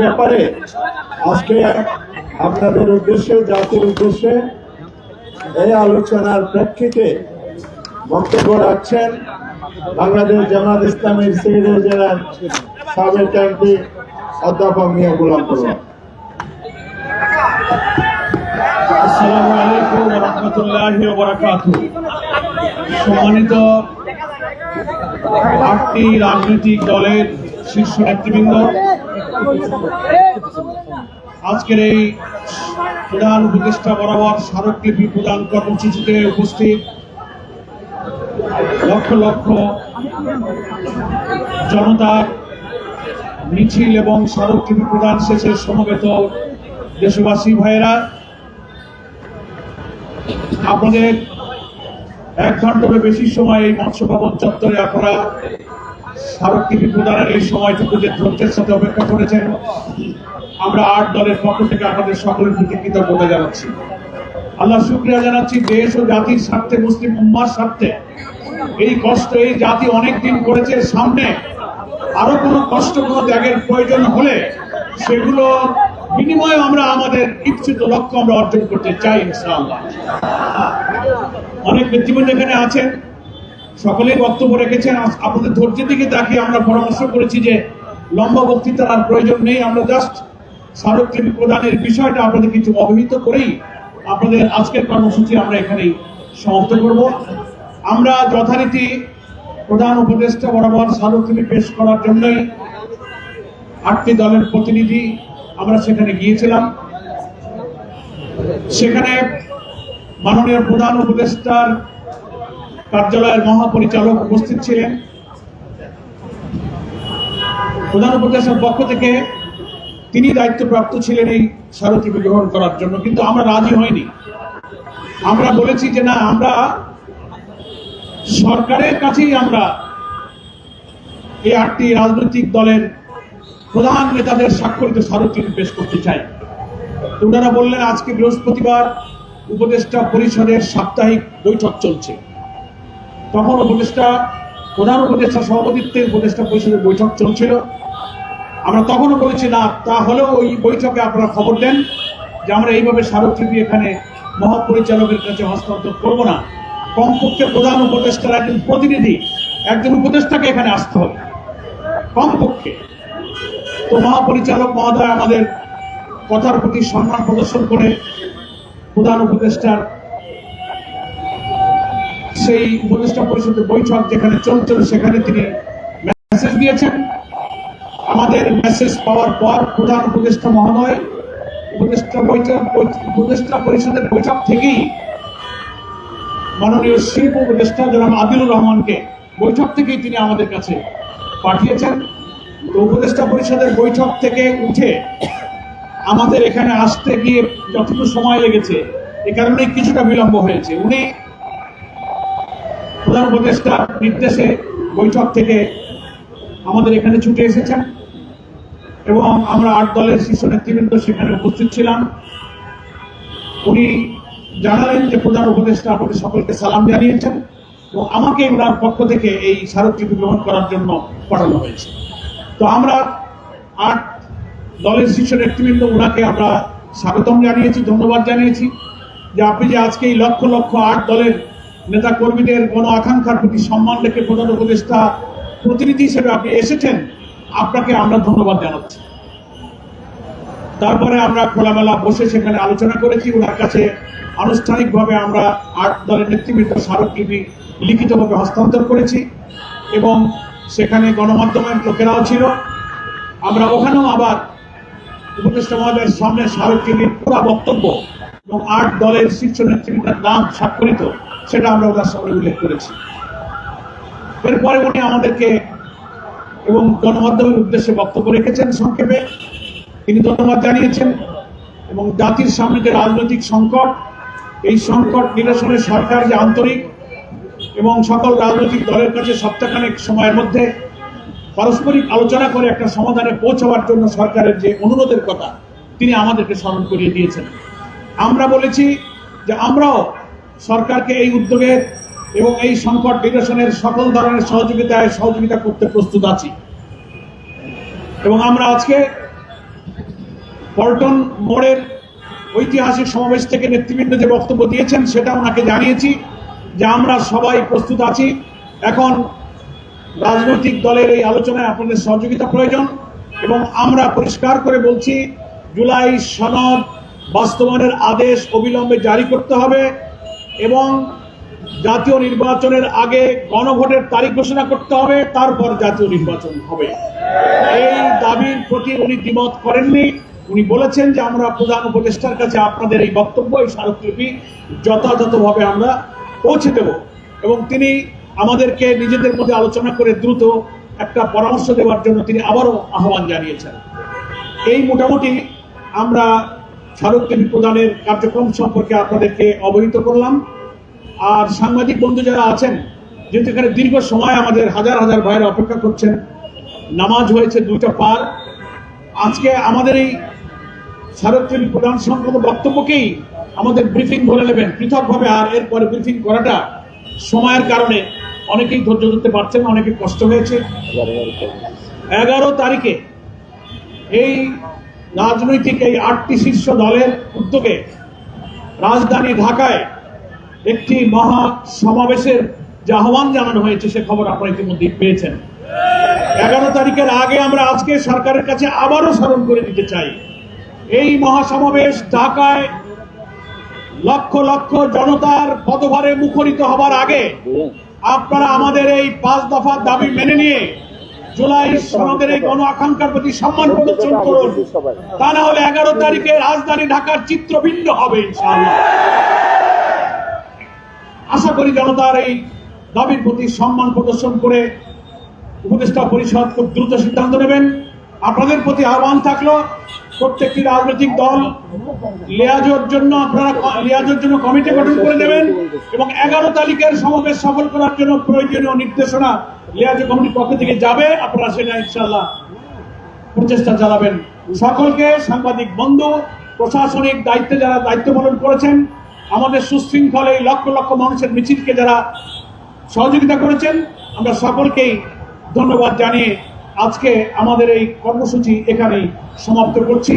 ব্যাপারে আজকে আপনাদের উদ্দেশ্যে, জাতির উদ্দেশ্যে এই আলোচনার প্রেক্ষিতে বক্তব্য রাখছেন বাংলাদেশ জামাত ইসলামের সেক্রেটারি জেনারেল সাবেক এমপি অধ্যাপক মিয়া গোলাম রহমতুল্লাহি সম্মানিত আটটি রাজনৈতিক দলের শীর্ষ নেতৃবৃন্দ আজকের এই প্রধান উপদেষ্টা বরাবর স্মারকলিপি প্রদান কর্মসূচিতে উপস্থিত লক্ষ লক্ষ জনতার মিছিল এবং স্মারকলিপি প্রদান শেষে সমবেত দেশবাসী ভাইয়েরা, আপনাদের এক ঘন্টারও বেশি সময় এই মৎস্য ভবন চত্বরে আপনারা প্রদানের এই সাথে অপেক্ষা করেছেন, আমরা আট দলের পক্ষ থেকে সকলের জানাচ্ছি। আল্লাহ শুক্রিয়া জানাচ্ছি দেশ ও জাতির স্বার্থে, মুসলিম স্বার্থে। এই কষ্ট এই জাতি অনেক দিন করেছে, সামনে আরও কোনো কষ্ট কোনো ত্যাগের প্রয়োজন হলে সেগুলো বিনিময়ে আমরা আমাদের ইচ্ছিত লক্ষ্য আমরা অর্জন করতে চাই, ইনশাআল্লাহ। অনেক নেতৃবৃন্দ এখানে আছেন। সকলেই বক্তব্য রেখেছেন। আপনাদের ধৈর্যের দিকে তাকিয়ে আমরা পরামর্শ করেছি যে লম্বা বক্তৃতার আর প্রয়োজন নেই। আমরা জাস্ট স্মারকলিপি প্রদানের বিষয়টা আপনাদের কিছু অবহিত করেই আপনাদের আজকের কর্মসূচি আমরা এখানেই সমাপ্ত করব। আমরা যথারীতি প্রধান উপদেষ্টা বরাবর স্মারকলিপি পেশ করার জন্যই আটটি দলের প্রতিনিধি আমরা সেখানে গিয়েছিলাম। সেখানে মাননীয় প্রধান উপদেষ্টার কার্যালয়ের মহাপরিচালক উপস্থিত ছিলেন। প্রধান উপদেষ্টার পক্ষ থেকে তিনি দায়িত্বপ্রাপ্ত ছিলেন এই স্মারকলিপি গ্রহণ করার জন্য, কিন্তু আমরা রাজি হইনি। আমরা বলেছি যে না, আমরা সরকারের কাছেই আমরা এই আটটি রাজনৈতিক দলের প্রধান নেতাদের স্বাক্ষরিত স্মারকলিপি পেশ করতে চাই। ওনারা বললেন, আজকে বৃহস্পতিবার উপদেষ্টা পরিষদের সাপ্তাহিক বৈঠক চলছে। তখন উপদেষ্টা, প্রধান উপদেষ্টা সভাপতিত্বে উপদেষ্টা পরিষদের বৈঠক চলছিল। আমরা তখনও বলেছি, না তাহলেও ওই বৈঠকে আপনারা খবর দেন যে আমরা এইভাবে স্মারকলিপি এখানে মহাপরিচালকের কাছে হস্তান্তর করব না। কমপক্ষে প্রধান উপদেষ্টার একজন প্রতিনিধি, একজন উপদেষ্টাকে এখানে আসতে হবে। কমপক্ষে। তো মহাপরিচালক মহোদয় আমাদের কথার প্রতি সম্মান প্রদর্শন করে প্রধান উপদেষ্টার সেই উপদেষ্টা পরিষদের বৈঠক যেখানে চলছিল, সেখানে তিনি মেসেজ দিয়েছেন। আমাদের মেসেজ পাওয়ার পর প্রধান উপদেষ্টা মহোদয়, উপদেষ্টা বৈঠক, উপদেষ্টা পরিষদের বৈঠক থেকেই মাননীয় শিল্প উপদেষ্টা জনাব আদিলুর রহমানকে বৈঠক থেকেই তিনি আমাদের কাছে পাঠিয়েছেন। উপদেষ্টা পরিষদের বৈঠক থেকে উঠে আমাদের এখানে আসতে গিয়ে যতটুকু সময় লেগেছে, এ কারণে কিছুটা বিলম্ব হয়েছে। উনি প্রধান উপদেষ্টার নির্দেশে বৈঠক থেকে আমাদের এখানে ছুটে এসেছেন এবং আমরা আট দলের শীর্ষ নেতৃবৃন্দ সেখানে উপস্থিত ছিলাম। উনি জানালেন যে প্রধান উপদেষ্টা আপনাদের সকলকে সালাম জানিয়েছেন এবং আমাকে ওনার পক্ষ থেকে এই স্মারকলিপি গ্রহণ করার জন্য পাঠানো হয়েছে। তো আমরা আট দলের শীর্ষ নেতৃবৃন্দ ওনাকে আমরা স্বাগতম জানিয়েছি, ধন্যবাদ জানিয়েছি যে আপনি যে আজকে এই লক্ষ লক্ষ আট দলের নেতা কর্মীদের গণ আকাঙ্ক্ষার প্রতি সম্মান রেখে প্রধান উপদেষ্টা প্রতিনিধি হিসেবে আপনি এসেছেন, আপনাকে আমরা ধন্যবাদ জানাচ্ছি। তারপরে আমরা খোলামেলা বসে সেখানে আলোচনা করেছি। ওনার কাছে আনুষ্ঠানিকভাবে আমরা আট দলের নেতৃবৃন্দ স্মারকলিপি লিখিতভাবে হস্তান্তর করেছি এবং সেখানে গণমাধ্যমের লোকেরাও ছিল। আমরা ওখানেও আবার উপদেষ্টা মহোদয়ের সামনে স্মারকলিপির পুরা বক্তব্য এবং আট দলের শীর্ষ নেতৃবৃন্দের নাম স্বাক্ষরিত। সেটা আমরা ওনার সামনে উল্লেখ করেছি। এরপরে উনি আমাদেরকে এবং গণমাধ্যমের উদ্দেশ্যে বক্তব্য রেখেছেন সংক্ষেপে। তিনি ধন্যবাদ জানিয়েছেন এবং জাতির সামনে যে রাজনৈতিক সংকট, এই সংকট নিরসনে সরকার যে আন্তরিক এবং সকল রাজনৈতিক দলের কাছে সপ্তাহখানেক সময়ের মধ্যে পারস্পরিক আলোচনা করে একটা সমাধানে পৌঁছাবার জন্য সরকারের যে অনুরোধের কথা, তিনি আমাদেরকে স্মরণ করিয়ে দিয়েছেন। আমরা বলেছি যে আমরাও সরকারকে এই উদ্যোগের এবং এই সংকট নিরসনের সকল ধরনের সহযোগিতায় সহযোগিতা করতে প্রস্তুত আছি। এবং আমরা আজকে পল্টন মোড়ের ঐতিহাসিক সমাবেশ থেকে নেতৃবৃন্দ যে বক্তব্য দিয়েছেন সেটা ওনাকে জানিয়েছি যে আমরা সবাই প্রস্তুত আছি। এখন রাজনৈতিক দলের এই আলোচনায় আপনাদের সহযোগিতা প্রয়োজন এবং আমরা পরিষ্কার করে বলছি, জুলাই সনদ বাস্তবায়নের আদেশ অবিলম্বে জারি করতে হবে। এবং জাতীয় নির্বাচনের আগে গণভোটের তারিখ ঘোষণা করতে হবে, তারপর জাতীয় নির্বাচন হবে। এই দাবির প্রতি উনি দ্বিমত করেননি। উনি বলেছেন যে আমরা প্রধান উপদেষ্টার কাছে আপনাদের এই বক্তব্য, এই স্মারকলিপি যথাযথভাবে আমরা পৌঁছে দেব এবং তিনি আমাদেরকে নিজেদের মধ্যে আলোচনা করে দ্রুত একটা পরামর্শ দেওয়ার জন্য তিনি আবারও আহ্বান জানিয়েছেন। এই মোটামুটি আমরা স্মারকলিপি প্রদানের কার্যক্রম সম্পর্কে আপনাদেরকে অবহিত করলাম। আর সাংবাদিক বন্ধু যারা আছেন, যেহেতু এখানে দীর্ঘ সময় আমাদের হাজার হাজার ভাইয়েরা অপেক্ষা করছেন, নামাজ হয়েছে দুইটা পার। আজকে আমাদের এই স্মারকলিপি প্রদান সংক্রান্ত বক্তব্যকেই আমাদের ব্রিফিং ধরে নেবেন। পৃথকভাবে আর এরপরে ব্রিফিং করাটা সময়ের কারণে অনেকেই ধৈর্য ধরতে পারছেন অনেকে কষ্ট হয়েছে। এগারো তারিখে এই রাজনৈতিক এই আটটি শীর্ষ দলের উদ্যোগে রাজধানী ঢাকায় একটি মহা সমাবেশের যে আহ্বান জানানো হয়েছে, সে খবর আপনারা ইতিমধ্যে পেয়েছেন। এগারো তারিখের আগে আমরা আজকে সরকারের কাছে আবারও স্মরণ করে দিতে চাই। এই মহাসমাবেশ ঢাকায় লক্ষ লক্ষ জনতার পদভারে মুখরিত হবার আগে আপনারা আমাদের এই পাঁচ দফার দাবি মেনে নিয়ে জুলাই সনদের এই গণ আকাঙ্ক্ষার প্রতি সম্মান প্রদর্শন করুন। তা না হলে এগারো তারিখে রাজধানী ঢাকার চিত্র ভিন্ন হবে আশা করি জনতার এই দাবির প্রতি সম্মান প্রদর্শন করে উপদেষ্টা পরিষদ খুব দ্রুত সিদ্ধান্ত নেবেন। আপনাদের প্রতি আহ্বান থাকল, প্রত্যেকটি রাজনৈতিক দল লিয়াজোর জন্য আপনারা লিয়াজোর জন্য কমিটি গঠন করে দেবেন এবং এগারো তারিখের সমাবেশ সফল করার জন্য প্রয়োজনীয় নির্দেশনা লিয়াজো কমিটির পক্ষ থেকে যাবে আপনারা সেটা ইনশাল্লাহ প্রচেষ্টা চালাবেন। সকলকে সাংবাদিক বন্ধু, প্রশাসনিক দায়িত্বে যারা দায়িত্ব পালন করেছেন, আমাদের সুশৃঙ্খল এই লক্ষ লক্ষ মানুষের মিছিলকে যারা সহযোগিতা করেছেন, আমরা সকলকেই ধন্যবাদ জানিয়ে আজকে আমাদের এই কর্মসূচি এখানেই সমাপ্ত করছি।